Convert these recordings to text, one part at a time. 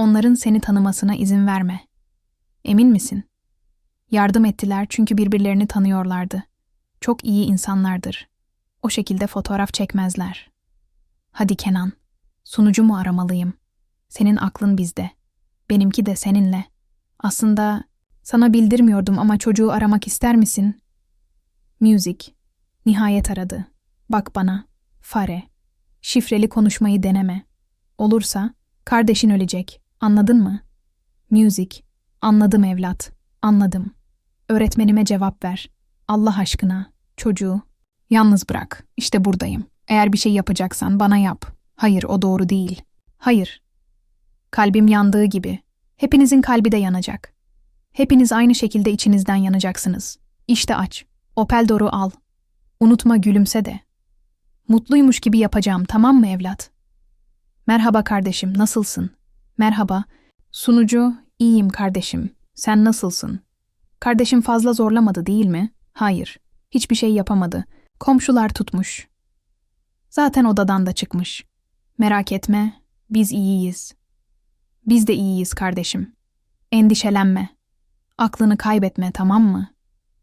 Onların seni tanımasına izin verme. Emin misin? Yardım ettiler çünkü birbirlerini tanıyorlardı. Çok iyi insanlardır. O şekilde fotoğraf çekmezler. Hadi Kenan, sunucu mu aramalıyım? Senin aklın bizde. Benimki de seninle. Aslında sana bildirmiyordum ama çocuğu aramak ister misin? Music. Nihayet aradı. Bak bana. Fare. Şifreli konuşmayı deneme. Olursa kardeşin ölecek. Anladın mı? Music. Anladım evlat. Anladım. Öğretmenime cevap ver. Allah aşkına. Çocuğu. Yalnız bırak. İşte buradayım. Eğer bir şey yapacaksan bana yap. Hayır o doğru değil. Hayır. Kalbim yandığı gibi. Hepinizin kalbi de yanacak. Hepiniz aynı şekilde içinizden yanacaksınız. İşte aç. Opel Dor'u al. Unutma gülümse de. Mutluymuş gibi yapacağım tamam mı evlat? Merhaba kardeşim nasılsın? Merhaba. Sunucu iyiyim kardeşim. Sen nasılsın? Kardeşim fazla zorlamadı değil mi? Hayır. Hiçbir şey yapamadı. Komşular tutmuş. Zaten odadan da çıkmış. Merak etme, biz iyiyiz. Biz de iyiyiz kardeşim. Endişelenme. Aklını kaybetme tamam mı?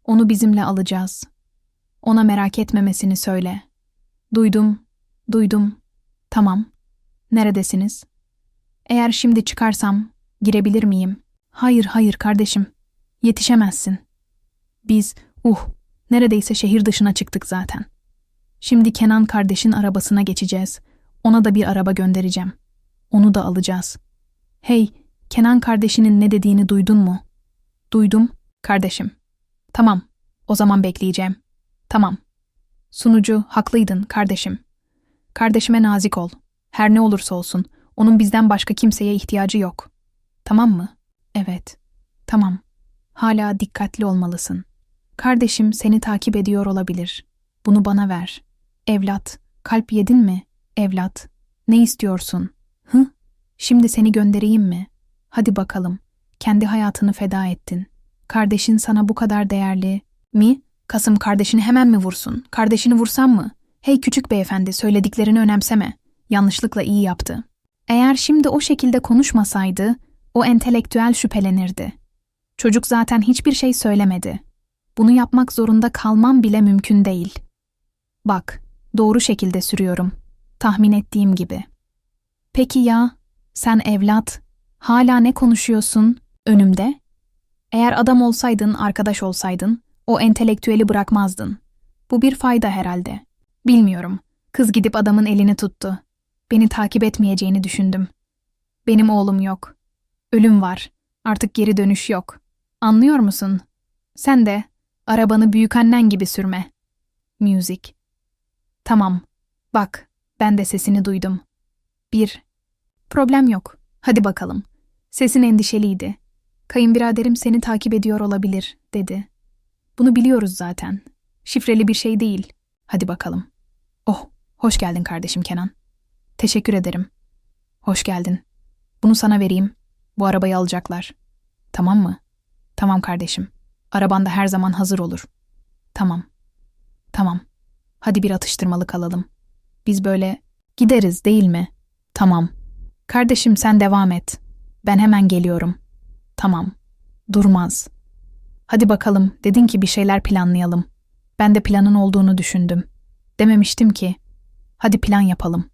Onu bizimle alacağız. Ona merak etmemesini söyle. Duydum, duydum. Tamam. Neredesiniz? Eğer şimdi çıkarsam girebilir miyim? Hayır, hayır kardeşim. Yetişemezsin. Biz, uh, neredeyse şehir dışına çıktık zaten. Şimdi Kenan kardeşin arabasına geçeceğiz. Ona da bir araba göndereceğim. Onu da alacağız. Hey, Kenan kardeşinin ne dediğini duydun mu? Duydum, kardeşim. Tamam, o zaman bekleyeceğim. Tamam. Sunucu, haklıydın kardeşim. Kardeşime nazik ol. Her ne olursa olsun, onun bizden başka kimseye ihtiyacı yok. Tamam mı? Evet. Tamam. Hala dikkatli olmalısın. Kardeşim seni takip ediyor olabilir. Bunu bana ver. Evlat, kalp yedin mi? Evlat, ne istiyorsun? Hı? Şimdi seni göndereyim mi? Hadi bakalım. Kendi hayatını feda ettin. Kardeşin sana bu kadar değerli mi? Kasım kardeşini hemen mi vursun? Kardeşini vursam mı? Hey küçük beyefendi söylediklerini önemseme. Yanlışlıkla iyi yaptı. Eğer şimdi o şekilde konuşmasaydı, o entelektüel şüphelenirdi. Çocuk zaten hiçbir şey söylemedi. Bunu yapmak zorunda kalmam bile mümkün değil. Bak, doğru şekilde sürüyorum. Tahmin ettiğim gibi. Peki ya, sen evlat, hala ne konuşuyorsun önümde? Eğer adam olsaydın, arkadaş olsaydın, o entelektüeli bırakmazdın. Bu bir fayda herhalde. Bilmiyorum. Kız gidip adamın elini tuttu. Beni takip etmeyeceğini düşündüm. Benim oğlum yok. Ölüm var. Artık geri dönüş yok. Anlıyor musun? Sen de arabanı büyük annen gibi sürme. Music. Tamam. Bak, ben de sesini duydum. Bir. Problem yok. Hadi bakalım. Sesin endişeliydi. Kayınbiraderim seni takip ediyor olabilir, dedi. Bunu biliyoruz zaten. Şifreli bir şey değil. Hadi bakalım. Oh, hoş geldin kardeşim Kenan. Teşekkür ederim. Hoş geldin. Bunu sana vereyim. Bu arabayı alacaklar. Tamam mı? Tamam kardeşim. Araban da her zaman hazır olur. Tamam. Tamam. Hadi bir atıştırmalık alalım. Biz böyle gideriz değil mi? Tamam. Kardeşim sen devam et. Ben hemen geliyorum. Tamam. Durmaz. Hadi bakalım, dedin ki bir şeyler planlayalım. Ben de planın olduğunu düşündüm. Dememiştim ki. Hadi plan yapalım.